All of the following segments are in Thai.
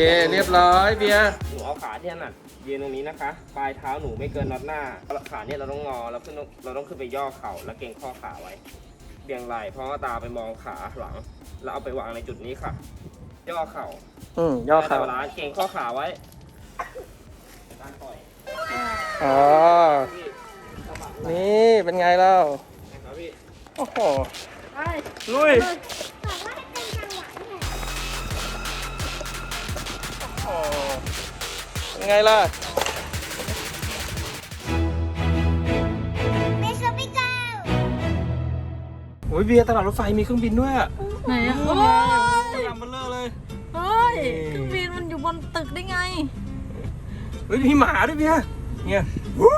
เคเรียบร้อยเบียร์หนูเอาขาที่ถนัดยืนตรงนี้นะคะ ปลายเท้าหนูไม่เกินน็อตหน้าขาเนี่ยเราต้องงอแล้วขึ้นเราต้องขึ้นไปย่อเข่าแล้วเกรงข้อขาไว้เบี่ยงไหล่เพราะว่าตาไปมองขาหลัง แล้วเอาไปวางในจุดนี้ค่ะ ย่อเข่าอืมย่อเข่าแต่เวลาเกรงข้อขาไว้ด้านปล่อยอ๋อพี่สะบัดนี่เป็นไงเล่านะครับพี่โอ้โหไปลุย เป็นไงล่ะ เป็นสปิเกอร์โอ้ยเบียร์ตลาดรถไฟมีเครื่องบินด้วยอะไหนอะโอ้โอ้ยยลำเบลเลอร์เลย เฮ้ยเครื่องบินมันอยู่บนตึกได้ไง เฮ้ยมีหมาด้วยเบียร์เนี่ยวู้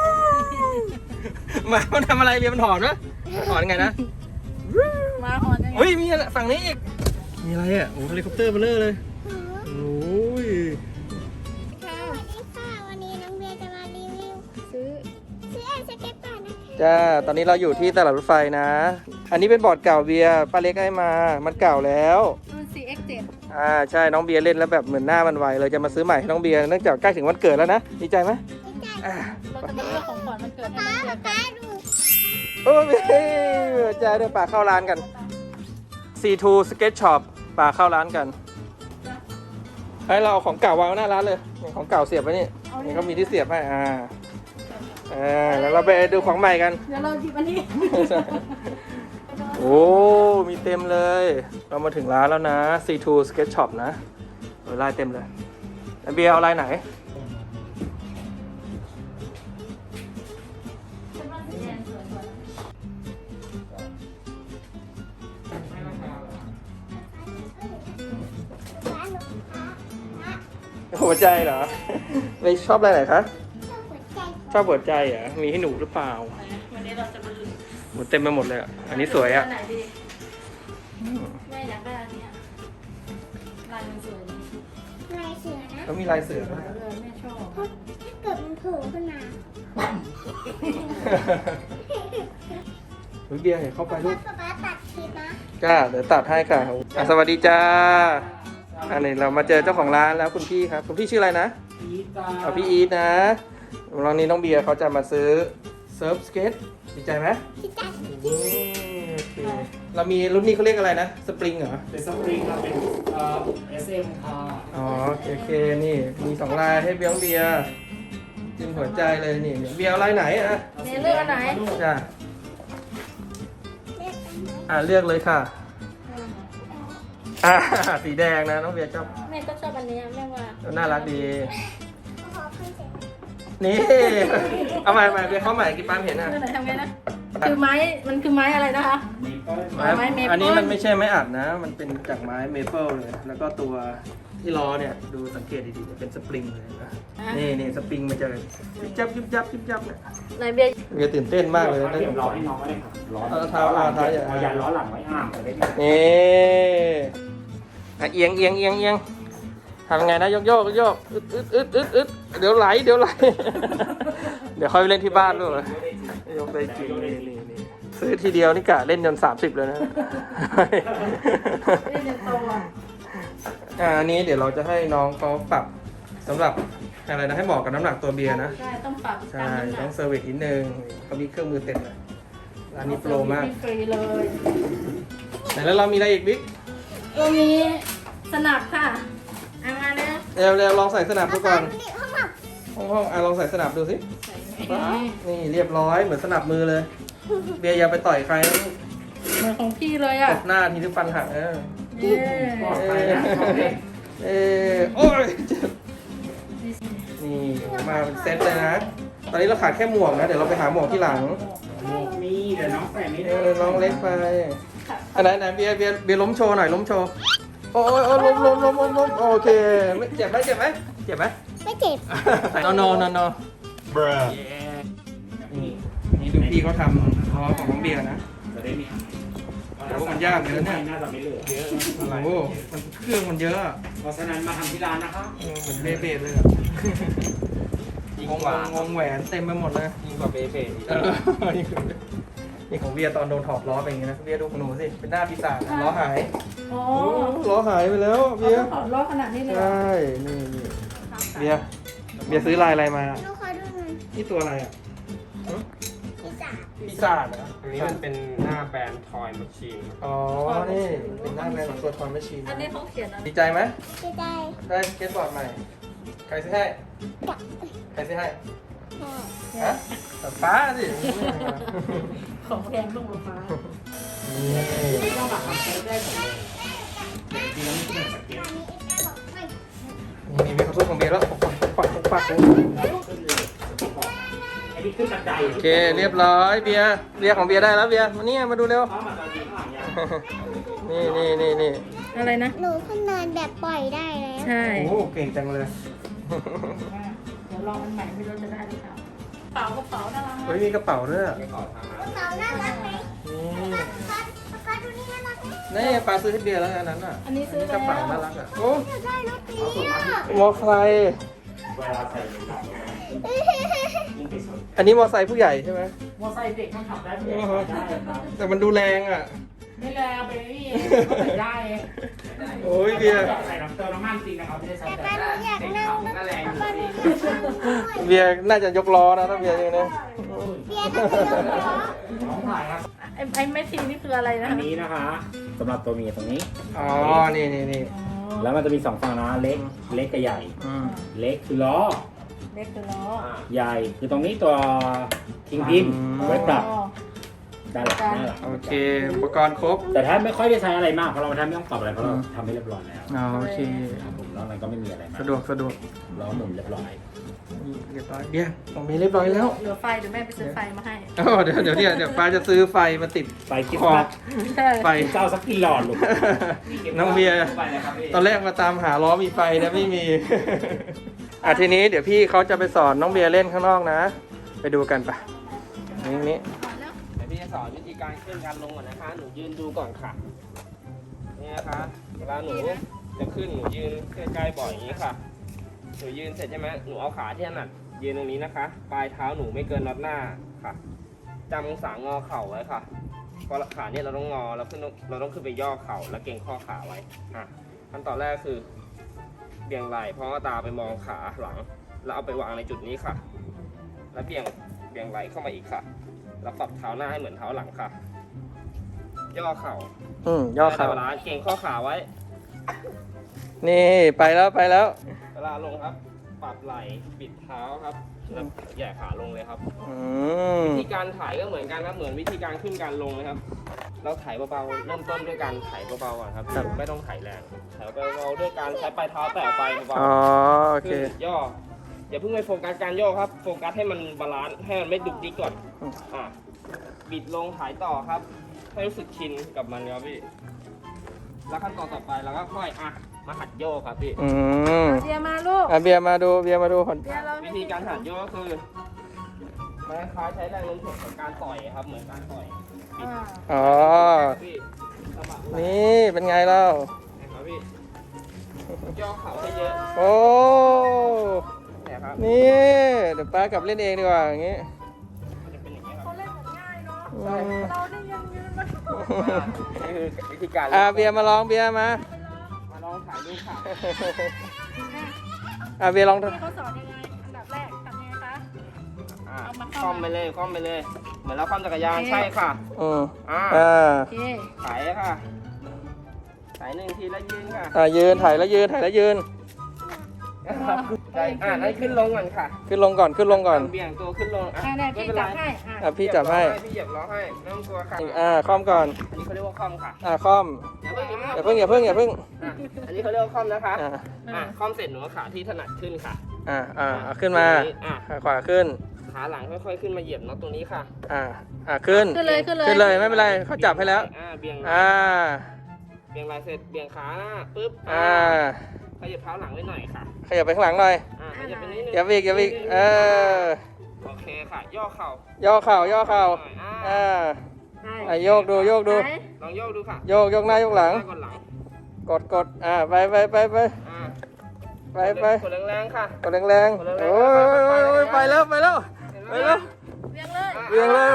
หมามันทำอะไรเบียร์มันถอนวะถอนไงนะมาหอนยังไง เฮ้ยมีอะไรฝั่งนี้อีก มีอะไรอะโอ้เฮลิคอปเตอร์เบลเลอร์เลย จ้า ตอนนี้เราอยู่ที่ตลาดรถไฟนะ อันนี้เป็นบอร์ดเก่าเบียร์ป้าเล็กให้มา มันเก่าแล้วมัน CX7 อ่าใช่น้องเบียร์เล่นแล้วแบบเหมือนหน้ามันไวเลยจะมาซื้อใหม่ให้น้องเบียร์เนื่องจากใกล้ถึงวันเกิดแล้วนะดีใจไหมอ่าเราจะมาเลือกของขวัญมันเกิดให้น้องเบียร์กันป้าดูโอ้ยใจเดี๋ยวป่าเข้าร้านกัน C2 Skate Shop ป่าเข้าร้านกันให้เราเอาของเก่าวางไว้หน้าร้านเลยนี่ของเก่าเสียบไว้นี่นี่เขามีที่เสียบให้อ่า อ่าแล้วเราไปดูของใหม่กัน เดี๋ยวเราหยิบอันนี้ โอ้ มีเต็มเลย เรามาถึงร้านแล้วนะ C2 Skate Shop นะโอ้ยลายเต็มเลยแล้วเบียร์เอาลายไหนร้านหนูค่ะนะหัวใจเหรอไม่ชอบลายไหนคะ ชอบหัวใจอบหัวใจเหรอมีให้หนูหรือเปล่าวันนี้เราจะมาดูหมดเต็มไปหมดเลยอะอันนี้สวยอะ ไหนดีแม่อยากได้อันเนี้ยลายมันสวยดีลายเสือนะเขามีลายเสือด้วยเออแม่ชอบเพราะถ้าเกิดมันโผล่ขึ้นมาเฮ้ยเบียร์เห็นเข้าไปลูกป๊าป๊าตัดคลิปนะจ้าเดี๋ยวตัดให้ค่ะอะสวัสดีจ้าอันนี้เรามาเจอเจ้าของร้านแล้วคุณพี่ครับ คุณพี่ชื่ออะไรนะเอาพี่อีทนะ วันนี้น้องเบียร์เขาจะมาซื้อเซิร์ฟสเก็ตดีใจไหมพี่จัดอืมโอเคเรามีรุ่นนี้เขาเรียกอะไรนะ สปริงเหรอ เป็นสปริงครับเป็นเอ่อ SM ค่ะอ๋อโอเคโอเคนี่มีสองลายให้เบียร์น้องเบียร์จิ้มหัวใจเลยนี่เบียร์เอาลายไหนอะเมย์เลือกอันไหน จ้าเลือกอันไหนอ่าเลือกเลยค่ะอ่าสีแดงนะน้องเบียร์ชอบแม่ก็ชอบอันเนี้ยแม่ว่าน่ารักดี นี่ เอาใหม่ใหม่เบียร์เข้าใหม่กี่ปามเห็นอะ คือไหนทำไงนะ คือไม้ มันคือไม้อะไรนะคะมีเปิ้ลไม้ไม้เมเปิ้ล อันนี้มันไม่ใช่ไม้อัดนะ มันเป็นจากไม้เมเปิลเลย แล้วก็ตัวที่ล้อเนี่ย ดูสังเกตดีๆเป็นสปริงเลยนะนี่นี่สปริงมันจะยิบจับยิบจับยิบจับเนี่ยไหนเบียร์เบียร์ตื่นเต้นมากเลยได้ได้เดี๋ขยอวงรอขวัญให้น้องไว้เลยครับล้อเอาเท้าเอาเท้าอย่าเอายันล้อหลังไว้อ่างจะได้ไม่นี่อะเอียงเอียงเอียงเอียง ทำไงนะโยกโยกโยกอึดอึดอึดอึดอึดเดี๋ยวไหลเดี๋ยวไหล เดี๋ยวค่อยไปเล่นที่บ้านด้วยยกได้จริงนี่นี่นี่ซื้อทีเดียวนี่กะเล่นจนสามสิบเลยนะ เล่นยังโตอะอ่าอันนี้เดี๋ยวเราจะให้น้องเขาปรับสำหรับอะไรนะให้เหมาะกับน้ำหนักตัวเบียร์นะ ใช่ ต้องปรับใช่ตามน้ำหนัต้อกงเซอร์วิสนิดนึงเขามีเครื่องมือเต็มเลยร้านนี้โปรมากฟรีเลยแต่แล้วเรามีอะไรอีกบิ๊ก ตัวนี้สนับค่ะ เอามาเลยเร็วเร็วลองใส่สนับดูก่อนนี่ห้องหลับห้องห้องอะลองใส่สนับดูสิใส่ไว้นี่เรียบร้อยเหมือนสนับมือเลย เบียร์อย่าไปต่อยใครนะลูกเหมือนของพี่เลยตอะบหน้าทีที่ฟันหักเออเย้ปลอดภัยนะชอบเล่นเออโอ้ยเจ็บนี่มาเป็นเซตเลยนะ ตอนนี้เราขาดแค่หมวกนะ เดี๋ยวเราไปหาหมวกที่หลัง หมวกมีเดี๋ยวน้องใส่ไม่เอได้อน้องเล็กไปอันไหนไหนเบียร์เบียร์เบียร์ล้มโชว์หน่อยล้มโชว์ โอ้ยโอ้ยล้มล้มล้มล้มล้มโอเคไม่เจ็บไหมเจ็บไหมเจ็บไหมไม่เจ็บนอนนอนนอนนี่นี่ดูพี่เขาทำล้อของน้องเบียร์นะจะได้มีโอ้มันยากเลยนะเนี่ยน่าจะไม่เหลือเยอะโอ้โหมันเครื่องมันเยอะอะเพราะฉะนั้นมาทำที่ร้านนะคะเออเหมือนเบเบดเลยอะยิ่งงงกว่างงแหวนเต็มไปหมดเลยยิ่งกว่าเบเบอีกเออ นี่ของเบียร์ตอนโดนถอดล้อเป็นอย่างนี้นะเบียร์ดูของหนูสิเป็นหน้าปีศาจนะล้อหายอ๋อโอ้ล้อหายไปแล้วเขาเบียร์ต้องถอดล้อขนาดนี้เลยใชเหรอ่นี่นี่เบียร์เบียร์ซื้อลายอะไรมาหนูขอดูหน่อยนี่ตัวอะไรอะหึพี่จ๋าปีศาจเหรออันนี้มันเป็นหน้าแบรนด์ทอยม c ชีนอ๋อนี่เป็นหน้าแบรนด์ของตัวทอนแมชชีนอันนี้เขาเขียนอะไรดีใจไหมจะได้ได้สเก็ตบอร์ดใหม่ใครซื้อให้กับใครซื้อให้พ่อฮะป้าสิ ของแพงต้องลงฟ้านี่ต้องมาทำเค้กได้สำเร็จเดี๋ยวทีนั้นไม่เป็นสเก็ตตอนนี้อีกากนี่มีข้าวซุปของเบียร์แล้วปักปักปักปักขึ้นเลยไอ้นี่ขึ้นบันไดโอเคเรียบร้อยเบียร์เบียร์ของเบียร์ได้แล้วเบียร์มานี่มาดูเร็วนี่นี่นี่นี่อะไรนะ หนูเพิ่งเดินแบบปล่อยได้แล้ว ใช่ โอ้เก่งจังเลย เดี๋ยวลองมันใหม่ไม่รู้จะได้หรือเปล่า เป๋ากระเป๋าน่ารักเฮ้ยมีกระเป๋าด้วยอะไม่ขอทางร้านเต่าน่ารักไหมนี่ปลาปลาดูนี่น่ารักไหมนี่ปลาซื้อให้เบียร์แล้วอันนั้นอะอันนี้ซื้อกแล้ระวเป๋าน่ารักอะโอ้อยากได้รถนี้อะมอไซค์เวลาใส่ในหลังยิ่งไปสนอันนี้มอไซค์ผู้ใหญ่ใช่ไหมมอไซค์เด็กมันขับได้ไม่ได้ได้ครับแต่มันดูแรงอะ ไม่แรงไปนี่ใส่ได้โอ้ยเบียร์ใส่น้ำเติมน้ำมันจริงนะครับไม่ได้ใส่แต่แต่ปลาหนูอยากนั่งรถปลาหนูอยากนั่งด้วยเบียร์น่าจะยกล้อนะถ้าเบียร์อย่างนี้เบียร์ต้องเป็นรถเหรอน้องถ่ายครับไอ้ไอ้แม่ทีนี่คืออะไรนะอันนี้นะคะสำหรับตัวเมียตรงนี้ อ๋อ นี่นี่นี่อ๋อแล้วมันจะมีสองฝั่งนะ เล็ก เล็กกับใหญ่อืมเล็กคือล้อ เล็กคือล้ออ่าใหญ่คือตรงนี้ตัวคิงพินอืมไว้ปรับ อ๋อด้านหลังด้านหลังโอเค อุปกรณ์ครบ แต่ถ้าไม่ค่อยได้ใช้อะไรมากเพราะเราแทบไม่ต้องปรับอะไรเพราะเราทำให้เรียบร้อยแล้วอ๋อโอเค ครับผมแล้วมันก็ไม่มีอะไรมากสะดวกสะดวกล้อหมุนเรียบร้อยนี่เรียบร้อยเบียร์ของเบียร์เรียบร้อยแล้วเหลือไฟเดี๋ยวแม่ไปซื้อไฟมาให้อ๋อเดี๋ยวเดี๋ยวเนี่ยเดี๋ยวป้าจะซื้อไฟมาติดไฟคิดขอบว่าใช่ไฟ เจ้าสักกินหลอดลูกน้องเบียร์ไปเลยครับพี่ตอนแรกมาตามหาล้อมีไฟนะไม่มี อะทีนี้เดี๋ยวพี่เขาจะไปสอนน้องเบียร์เล่นข้างนอกนะ ไปดูกันปะนี่นี่เดี๋ยวพี่จะ สอนวิธีการขึ้นการลงก่อนนะคะ หนูยืนดูก่อนค่ะนี่นะคะ เวลาหนูจะขึ้นหนูยืนใกล้ๆบ่อยอย่างนี้ค่ะ หนูยืนเสร็จใช่ไหมหนูเอาขาที่ถนัดยืนตรงนี้นะคะ ปลายเท้าหนูไม่เกินน็อตหน้าค่ะจำองศางอเข่าไว้ค่ะเพราะขาเนี่ยเราต้องงอเราขึ้นเราต้องขึ้นไปย่อเข่าแล้วเก่งข้อขาไว้อะขั้นตอนแรกคือเบี่ยงไหล่เพราะว่าตาไปมองขาหลัง แล้วเอาไปวางในจุดนี้ค่ะ แล้วเบี่ยงเบี่ยงไหล่เข้ามาอีกค่ะ แล้วปรับเท้าหน้าให้เหมือนเท้าหลังค่ะ ย่อเข่าอืมย่อได้เข่าเวลาเก่งข้อขาไว้ นี่ไปแล้วไปแล้ว เวลาลงครับ ปรับไหล่บิดเท้าครับแล้วแหย่ขาลงเลยครับ อืม วิธีการถ่ายก็เหมือนกันครับ เหมือนวิธีการขึ้นการลงเลยครับ เราถ่ายเบาๆ เริ่มต้นด้วยการถ่ายเบาๆก่อนครับ ไม่ต้องถ่ายแรงถ่ายเบาๆด้วยการใช้ปลายเท้าแตะไปเบาอ๋อโอๆเค ขึ้นย่อ อย่าเพิ่งไปโฟกัสการย่อครับ โฟกัสให้มันบาลานซ์ ให้มันไม่ดุกดิกก่อน อืมอะบิดลงถ่ายต่อครับ ให้รู้สึกชินกับมันครับพี่ แล้วขั้นตอนต่อไปเราก็ค่อยอะมาหัดโยกครับพี่ อืมเบียร์มาลูกอะเบียร์มาดูเบียร์มาดูคนเบียร์เราวิธีการหัดโยกก็คือมันคล้ายๆใช้แรงโน้มถ่วงของการต่อยครับ เหมือนการต่อยบิดอ่าอ๋อ พี่สะบัดไหล่นี่เป็นไงเล่านะครับพี่ย่อเข่าให้เยอะโอ้ เนี่ยครับ นี่ เดี๋ยวป้ากลับเล่นเองดีกว่าอย่างงี้ เนาะอืมเราได้ยังยืนมาอ่านี่คือวิธีการอะเบียร์มาลองเบียร์มา มาลองถ่ายรูปค่ะอะเบียร์ลองดูพี่เขาสอนยังไงอันดับแรกทำยังไงคะอ่าเอามาคเข้าล่อมไปเลยคล่อมไปเลย เหมือนเราคล่อมจักรยานโอเคใช่ค่ะอืมอ่าอ่าโอเคถ่ายค่ะถ่ายหนึ่งทีแล้วยืนค่ะอะยืนถ่ายแล้วยืนถ่ายแล้วยืน ใช่อ่านั่นขึ้นลงก่อนค่ะขึ้นลงก่อนขึ้นลงก่อนเบี่ยงตัวขึ้นลงอะอ่าเนี่ยไม่พี่เป็นไรจับให้อะอะพี่จับให้พี่เหยียบล้อให้ไม่ต้องกลัวค่ะอ่าคล่อมก่อนอันนี้เขาเรียกว่าคล่อมค่ะอ่าคล่อมอย่าเพิ่งอย่าเพิ่งอย่าเพิ่งอย่าเพิ่งอย่าเพิ่งอะอันนี้เขาเรียกว่าคล่อมนะคะอ่าอะคล่อมเสร็จหนูเอาขาที่ถนัดขึ้นค่ะอ่าอ่าเอาขึ้นมาอะขาขวาขึ้น ขาหลังค่อยๆขึ้นมาเหยียบน็อตตรงนี้ค่ะอ่าอ่าขึ้นขึ้นเลยขึ้นเลยขึ้นเลยไม่เป็นไรเขาจับให้แล้วอ่าเบี่ยงอ่าเบี่ยงไหล่เสร็จเบี่ยงขาหน้าปุ๊บอ่า ขยับเท้าหลังไว้หน่อยค่ะขยับไปข้างหลังหน่อยอ่าขยับไปนิดนึงอย่าวิกอย่าวิกเออโอเคค่ะ ย่อเข่าย่อเข่าย่อเข่าหน่อยอ่าอ่าได้อะโยกดูโยกดู ไหนลองโยกดูค่ะโยกโยกหน้าโยกหลัง น้ากดหลังกดกดอ่าไปไปไปไปอ่าไปไปกดแรงๆค่ะ กดแรงๆโอ้ยโอ้ยโอ้ยไปแล้วไปแล้วไปแล้วเบีเลี้ยงเลยเวียงเลย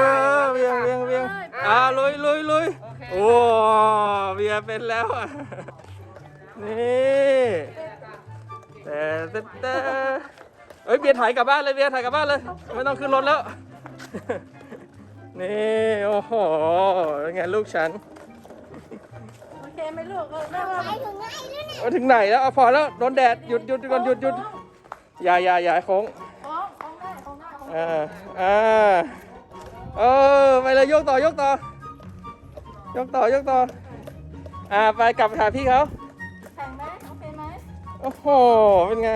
เวียงเวียงเวียงอ่าลุยลุยลุยโอ้เบียร์เป็นแล้วอะ นี่แต่แต่แต่เอ้ยเบียร์ถ่ายกลับบ้านเลยเบียร์ถ่ายกลับบ้านเลยไม่ต้องขึ้นรถแล้ว นี่โอ้โหเป็นไงลูกฉันโอเคไหมลูกเออได้ไปแล้วถึงไงแล้วเนี่ยเอาถึงไหนแล้วเอาพอแล้วโดนแดดหยุดหยุดก่อนหยุดหยุดอย่าอย่าอย่าให้โค้งท้องท้องได้ท้องได้ท้องได้อ่าอ่าเออไปเลยยกต่อยกต่อยกต่อยกต่ออ่าไปกลับไปหาพี่เขา โอ้โห เป็นไง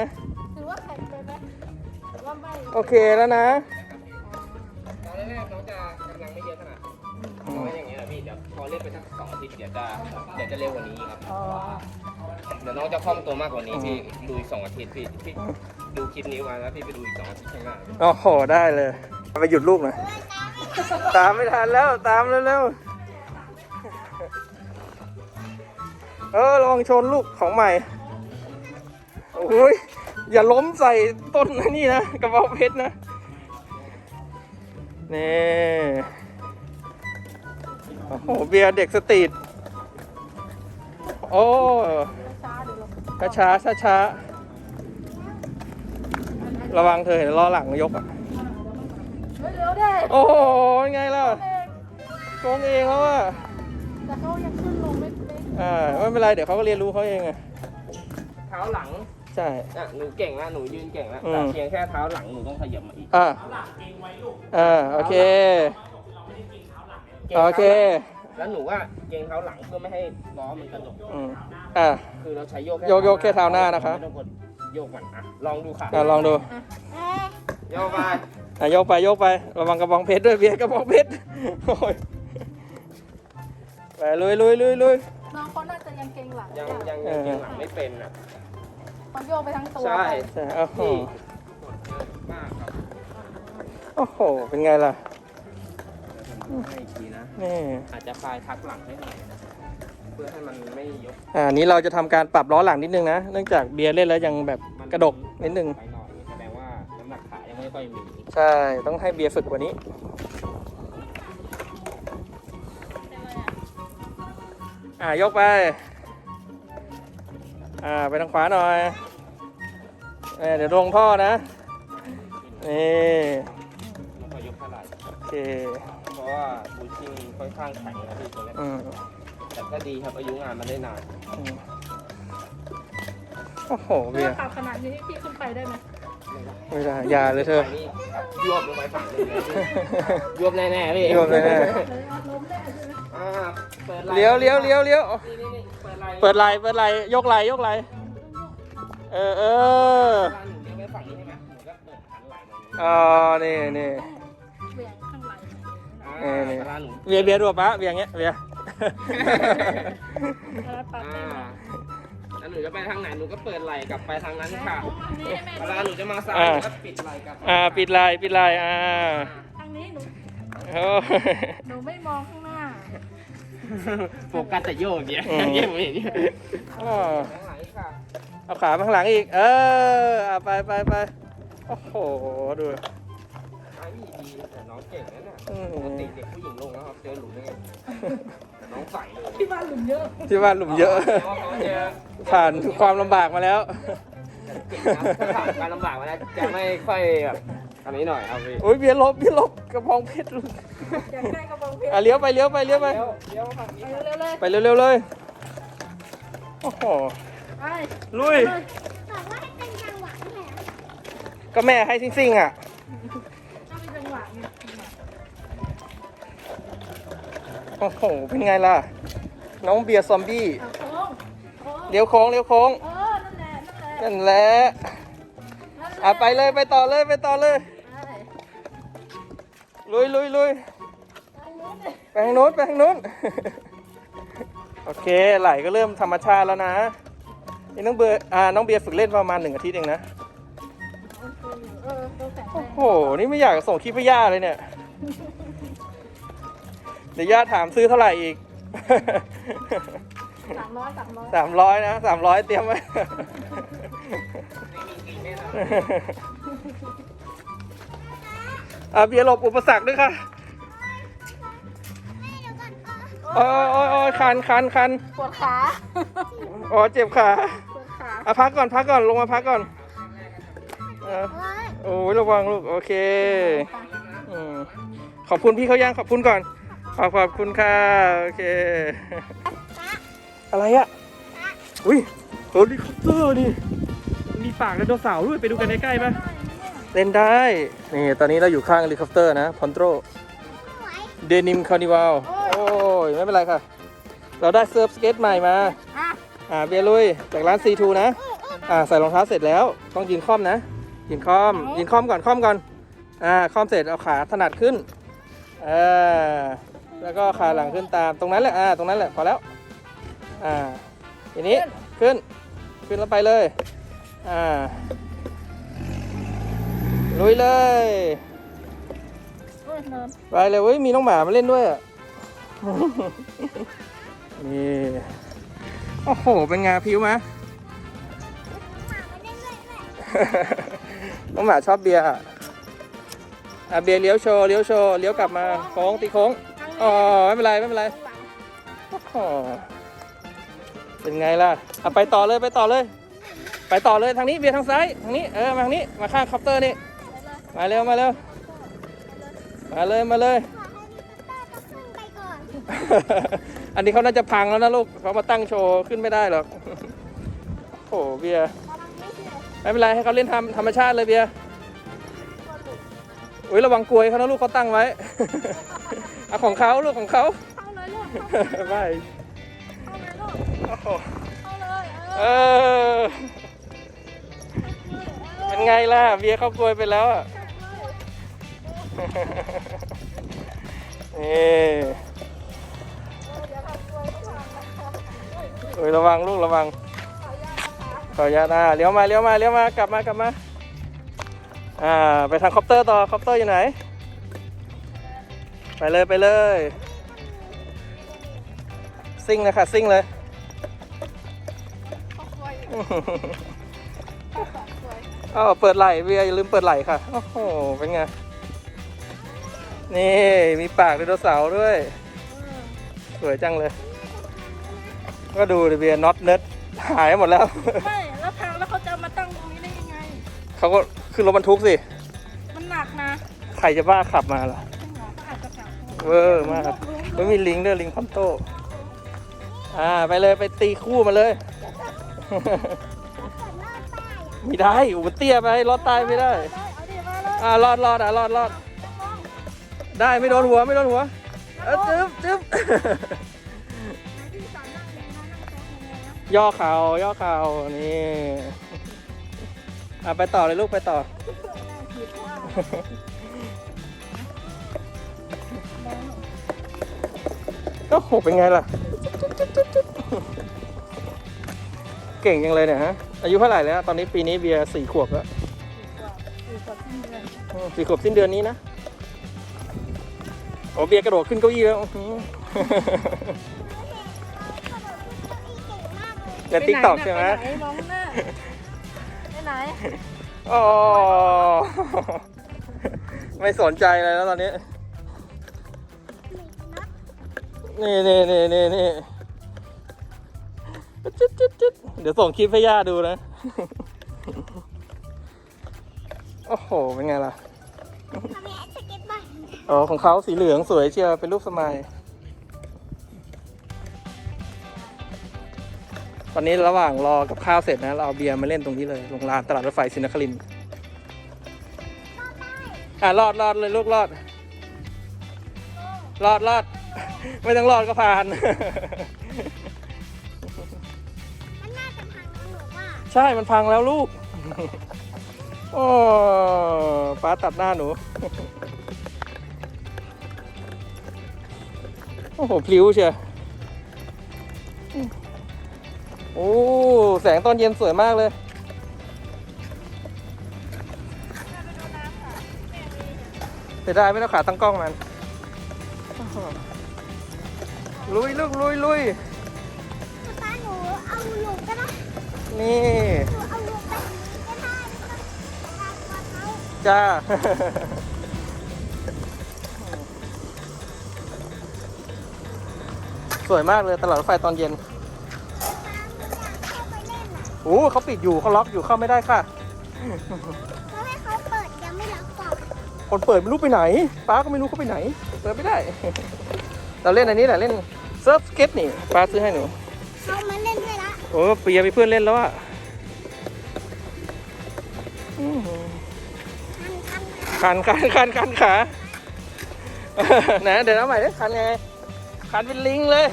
ถือว่าแข็งเลยไหมหรือว่าไม่โอเคแล้วนะ ตอนแรกๆน้องจะกำลังไม่เยอะขนาดนั้นเพราะว่าอย่างเงี้ยแหละพี่ เดี๋ยวพอเล่นไปสักสองอาทิตย์เดี๋ยวจะเดี๋ยวจะเร็วกว่านี้ครับ อ๋อเดี๋ยวน้องจะคล่องตัวมากกว่านี้พี่ดูอีกสองอาทิตย์พี่พี่ดูคลิปนี้มาแล้วพี่ไปดูอีกสองอาทิตย์ข้างหน้าพี่โอ้โห ได้เลย ไปหยุดลูกหน่อย ตามไม่ทันแล้ว ตามเร็วๆ เออลองชนลูกของใหม่โอ้ยอย่าล้มใส่ต้นนี่นะกระเป๋าเพชรนะนี่โอ้โหเบียร์เด็กสตรีทโอ้ช้าเดี๋ยวลงช้าช้าช้าช้าระวังเธอเห็นล้อหลังยกอะเฮ้ยเร็วดิโอ้โหยังไงล่ะเองโกงเองแล้วอะแต่เขายังขึ้นลงไม่ไม่อ่าไม่เป็นไรเดี๋ยวเขาก็เรียนรู้เขาเองอะเท้าหลัง ใช่ อะหนูเก่งแล้วหนูยืนเก่งแล้วอืมแต่เพียงแค่เท้าหลังหนูต้องขยับมาอีกอ่าอ่าโอเค ก่งโอเค แล้วหนูว่าเกงเท้าหลังเพื่อไม่ให้ล้อมันกระดกอืมอ่า คือเราใช้โยกโยกโยกแค่เท้าหน้านะครับ ไม่ต้องกดโยกมันอะลองดูค่ะอ่าลองดูเอ้ยโยกไปอะยกไปยกไประวังกระบองเพชรด้วยเบียร์กระบองเพชรโอ้ยไปลุยลุยลุยลุยน้องเขาน่าจะยังเกรงหลังยังอะยังยังเกงหลังไม่เป็นอะ มันโยกไปทั้งตัวใช่ใช่โอ้โหที่กดเยอะมากครับโอ้โห เป็นไงล่ะ ให้อีกทีนะ นี่ อาจจะพายทักหลังให้หน่อยเพื่อให้มันไม่ยกอ่า นี้เราจะทำการปรับล้อหลังนิดนึงนะ เนื่องจากเบียร์เล่นแล้วยังแบบมันกระดกนิดนึง ไปหน่อยแสดงว่าน้ำหนักขายังไม่ค่อยมีใช่ ต้องให้เบียร์ฝึกกว่านี้ อ่ายกไป อ่าไปทางขวาหน่อยเอ้ยเดี๋ยวลงท่อนะนี่ไม่ค่อยยกเท่าไหร่โอเคเพราะว่าบูชิ่งค่อนข้างแข็งนะพี่ตัวนี้อืมแต่ก็ดีครับอายุงานมันได้นานอืมโอ้โหเบีถ้ายร์ปรับขนาดนี้พี่ขึ้นไปได้ไหมไม่ได้อย่าเลยเธอไปนี่ยวบลงไปฝั่งหนึงเลยพี่ยวบแน่ๆพี่ ยวบแน่เลยเอาล้มได้ใช่ไหม อ่าเปิดไหเลี้ยวเลี้ยวเลี้ยวเลี้ยวนี่นี่นี่เปิดไหล่เปิดไหลเปิดไหลยกไหลยกไหลเออเออเวลาหนูเลี้ยวไปฝั่งนี้ใช่ไหมหนูก็เปิดหันไหล่มาอย่างนี้อ๋อนี่นี่เหวี่ยงข้างหลังอ่านี่ เวลาหนูเบียร์เบียร์ดูปะเบียร์อย่างเงี้ยเบียร์แล้วปรับอ่าได้ไหมแล้วหนูจะไปทางไหนหนูก็เปิดไหล่กลับไปทางนั้นค่ะอันนี้ให้แม่เวลาหนูจะมาซ้ายอ่าหนูก็ปิดไหล่กลับอ่าปิดไหลปิดไหลอ่าทางนี้หนูโอ้หนูไม่มองข้างหน้า โฟกัสแต่โยกอย่างเงี้ยอืมเยี่ยมอย่างเงี้ยอ๋อข้างหลังอีกค่ะเอาขามาข้างหลังอีก เอออะไปไปไปโอ้โห ดูไอ้ดีแต่น้องเก่งนะเนี่ยอืมปกติเด็กผู้หญิงลงนะครับเจอหลุมยังไงแต่น้องใส่เลยที่บ้านหลุมเยอะที่บ้านหลุมเยอะ น้องเขาจะผ่านความลำบากมาแล้ว เก่งนะถ้าผ่านการลำบากมาแล้วจะไม่ค่อยแบบ อันนี้หน่อยเอาพี่โอ้ยเบียร์ลบเบียร์ลบกระพองเพชรลูกอยากได้กระบองเพชรอะเลี้ยวไปเลี้ยวไปเลี้ยวไปเดี๋ยวเดี๋ยวฝั่งนี้ไปเร็วๆเลยไปเร็วๆเลย โอ้โห ไปลุยเลยบอกว่าให้เป็นจังหวะนี่แหละก็แม่ให้ซิ่งๆอะถ้ามีจังหวะเนี่ยโอ้โห เป็นไงล่ะ น้องเบียร์ซอมบี้ เอาโค้งโค้งเลี้ยวโค้งเลี้ยวโค้ง เออ นั่นแหละ นั่นแหละ นั่นแหละ อะไปเลยไปต่อเลยไปต่อเลยไปลุยลุยลุยทางนู้นเลยไปทางโน้นไปทางโน้นโอเคไหลก็เริ่มธรรมชาติแล้วนะนี่น้องเบียร์อ่าน้องเบียร์ฝึกเล่นประมาณหนึ่งอาทิตย์เองนะโอเคอยู่เออตัวแข็งแรโอ้งโหนี่ไม่อยากส่งคลิปให้ย่าเลยเนี่ยเดี๋ยวย่าถามซื้อเท่าไหร่อีกสามร้อยสามร้อยสามร้อยนะสามร้อยเตรียมไว้ไม่มีกินแน่น อนอะเบียร์หลบอุปสรรคด้วยค่ะแม่เดี๋ยวก่อนเออโอ้ยโอ้ยโอ้ยคันคันคันปวดขาอ๋อเจ็บขาปวดขาอะพักก่อนพักก่อนลงมาพักก่อนเออเฮ้ยโอ้ยระวังลูกโอเคอืมขอบคุณพี่เขายังขอบคุณก่อน ขอบขอบคุณค่ะโอเค อะไรอะอุ้ยเฮลิคอปเตอร์นี่ มีปากไดโนเสาร์ด้วยไปดูกันใกล้ๆปะเล่นได้ นี่ตอนนี้เราอยู่ข้างเฮลิคอปเตอร์นะพอนโตรสวยเดนิมคาร์นิวัลโอ้ย ไม่เป็นไรค่ะ เราได้เซิร์ฟสเก็ตใหม่มา อะอ่าเบียร์ลุย จากร้าน C2 นะ อ่าใส่รองเท้าเสร็จแล้ว ต้องยืนค่อมนะ ยืนค่อม ยืนค่อมก่อนค่อมก่อน อ่าค่อมเสร็จเอาขาถนัดขึ้นอ่าแล้วก็ขาหลังขึ้นตาม ตรงนั้นแหละ อ่า ตรงนั้นแหละ พอแล้ว อ่า ทีนี้ขึ้น ขึ้นแล้วไปเลย อ่าลุยเลยโอ้ยเนินไปเลยเว้ยมีน้องหมามาเล่นด้วยอะนี่โอ้โห เป็นไงานพิวไหมหมามันเล่นด้วยแม่น้องหมาชอบเบียร์อะอะเบียร์เลี้ยวโชว์เลี้ยวโชว์เลี้ยวกลับมาโค้งตีโค้งอ๋อไม่เป็นไรไม่เป็นไรโอ้โหเป็นไงล่ะอะไปต่อเลยไปต่อเลย ไปต่อเลยทางนี้เบียร์ทางซ้ายทางนี้เออมาทางนี้มาข้างคอปเตอร์นี่มาเร็วมาเร็วมาเลยมาเลยขอให้มีต้าต้องขึ้นไปก่อนอันนี้เขาน่าจะพังแล้วนะลูกเขามาตั้งโชว์ขึ้นไม่ได้หรอกโอ้โหเบียร์ระวังไม่เชื่อไม่เป็นไรให้เขาเล่นทำธรรมชาติเลยเบียร์อุ้ยระวังกลวยเขานะลูกเขาตั้งไว้เอาของเขาลูกของเขาเข้าเลยลูกไม่เข้าเลยลูกโอ้โหเข้าเลยเอเอออ เป็นไงล่ะ เบียร์เขากลวยไปแล้วอะนี่โอ้ยระวังลูกระวังขออนุญาตนะเลี้ยวมาเลี้ยวมาเลี้ยวมากลับมากลับมาอ่าไปทางคอปเตอร์ต่อคอปเตอร์อยู่ไหน ไปเลยไปเลยซิ่งเลยค่ะซิ่งเลย อ้าวเปิดไหล่เบียร์อย่าลืมเปิดไหล่ค่ะ โอ้โห เป็นไง นี่ มีปากไดโนเสาร์ด้วย สวยจังเลย ก็ดูดิเบียร์น็อตเน็ตหายหมดแล้วไม่แล้วทางแล้วเขาจะเอามาตั้งตรงนี้ได้ยังไง เขาก็ขึ้นรถบรรทุกสิ มันหนักนะใครจะบ้าขับมาล่ะจริงเหรอเขาอาจจะกลับเวอร์มากไม่มีลิงก์ด้วยลิงก์คอมโต้อ่า ไปเลยไปตีคู่มาเลย ไม่ได้อุยเตี้ยไปรอดตายไม่ได้ เอาดิมาเลยอ่ารอดรอดอะรอดรอดได้ไม่โดนหัวไม่โดนหัว เออจึ๊บจึ๊บพี่สอนนั่งเลยนะนั่งโต๊ะยังไงนะย่อเข่าย่อเข่านี่อะไปต่อเลยลูกไปต่อผิดว่าก็โหเป็นไงล่ะ เก่งจังเลยเนี่ยฮะ อายุเท่าไหร่แล้ว ตอนนี้ปีนี้เบียร์สี่ขวบแล้วผิดกว่าที่เดือนอืมสี่ขวบสิ้นเดือนนี้นะโอ้เบียร์กระโดดขึ้นเก้าอี้แล้วอื้อหือในติ๊กต็อกใช่ไหมปนมองหน้าไปไหนอ๋อไม่สนใจอะไรแล้วตอนนี้ นี่นี่นี่นี่นี่ จิ๊ดจิ๊ดจิ๊ดเดี๋ยวส่งคลิปให้ย่าดูนะ โอ้โห เป็นไงล่ะทำไมสเก็ตบอร์ดอ๋อของเขาสีเหลืองสวยเชียวเป็นรูปสมัย ตอนนี้ระหว่างรอกับข้าวเสร็จนะ เราเอาเบียร์มาเล่นตรงนี้เลยโรงลานตลาดรถไฟศรีนครินทร์อะรอดรอดเลยลูกรอด รอดรอด ไม่ต้องรอดก็ผ่านมัน ใช่มันพังแล้วลูก โอ้ป้าตัดหน้าหนู โอ้โห พลิ้วเชียวโอ้ แสงตอนเย็นสวยมากเลยเสียดายไม่ต้องขาตั้งกล้องมันโอ้โหลุยลูกลุยลุยป้าหนูเอาหนูก็ได้ นี่จ้า สวยมากเลยตลาดรถไฟตอนเย็นโอ้เขาปิดอยู่เขาล็อกอยู่เข้าไม่ได้ค่ะคนเปิดไม่รู้ไปไหน ป้าก็ไม่รู้เขาไปไหน เปิดไม่ได้ เราเล่นอันนี้แหละเล่นเซิร์ฟสเก็ตนี่ป้าซื้อให้หนูเขามั โอ้เปียไปเพื่อนเล่นแล้วอะอืมทันทันคันคันคันคันขาไหนเดี๋ยวเอาใหม่ดิคันไงคันเป็นลิงเลย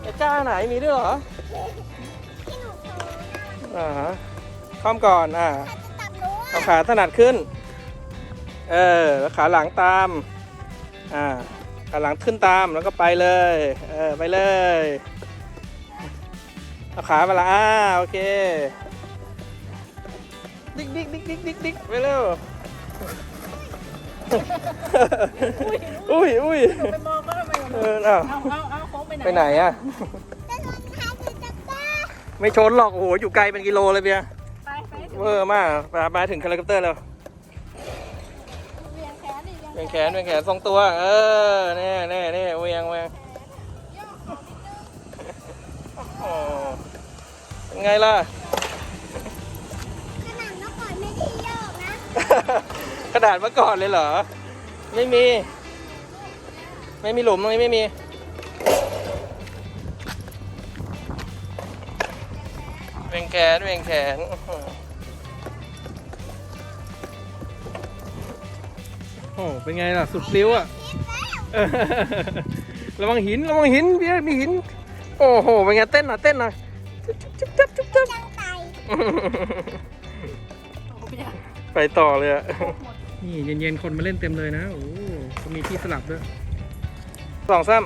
ไอ้จ้าไหนมีด้วยเหรอที่หนูโตอ่าฮะคล่อมก่อนอ่าอาจจะตัดรู้เอาขาถนัดขึ้น เออแล้วขาหลังตาม อ่าขาหลังขึ้นตามแล้วก็ไปเลย เออไปเลย เอาขาไปละอ่าโอเคดิ๊กดิ๊กดิ๊กดิ๊กดิ๊กดิ๊กไปเร็วอุ้ยอุ้ยไปมองก็ทำไมเอออ้าวเอาเอาเอาโค้งไปไหนไปไหนอะจะโดนท้ายคือจะบ้าไม่ชนหรอกโอ้โหอยู่ไกลเป็นกิโลเลยเบียร์ไปไปเวอร์มากมามาถึงเฮลิคอปเตอร์แล้วเวียงแขนดิเวียงเวียงแขนเวียงแขนทรงตัว เออแน่แน่แน่เวียงเวียง เป็นไงล่ะ ขนาดเมื่อก่อนไม่ได้โยกนะกระดาษเมื่อก่อนเลยเหรอ ไม่มี ไม่มีหลุมตรงนี้ไม่มี เวียงแขน เวียงแขน โอ้โหเป็นไงล่ะ สุดพลิ้วอะ คิดแล้วเออระวังหินระวังหินพี่มีหิน โอ้โหเป็นไงเต้นหน่อยเต้นหน่อยจุ๊บจุ๊บจุ๊บจุ๊บจัง ไตไปต่อเลยอะนี่เย็นๆ คนมาเล่นเต็มเลยนะ โอ้โหเขามีที่สลับด้วยสองซ้ำ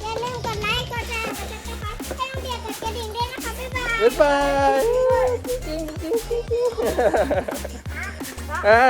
อย่าลืมกดไลค์ กดแชร์ กดติดตามให้น้องเบียร์กดกระดิ่งด้วยนะคะ บ๊ายบาย บ๊ายบายจริงจริงจริงจริงอ่า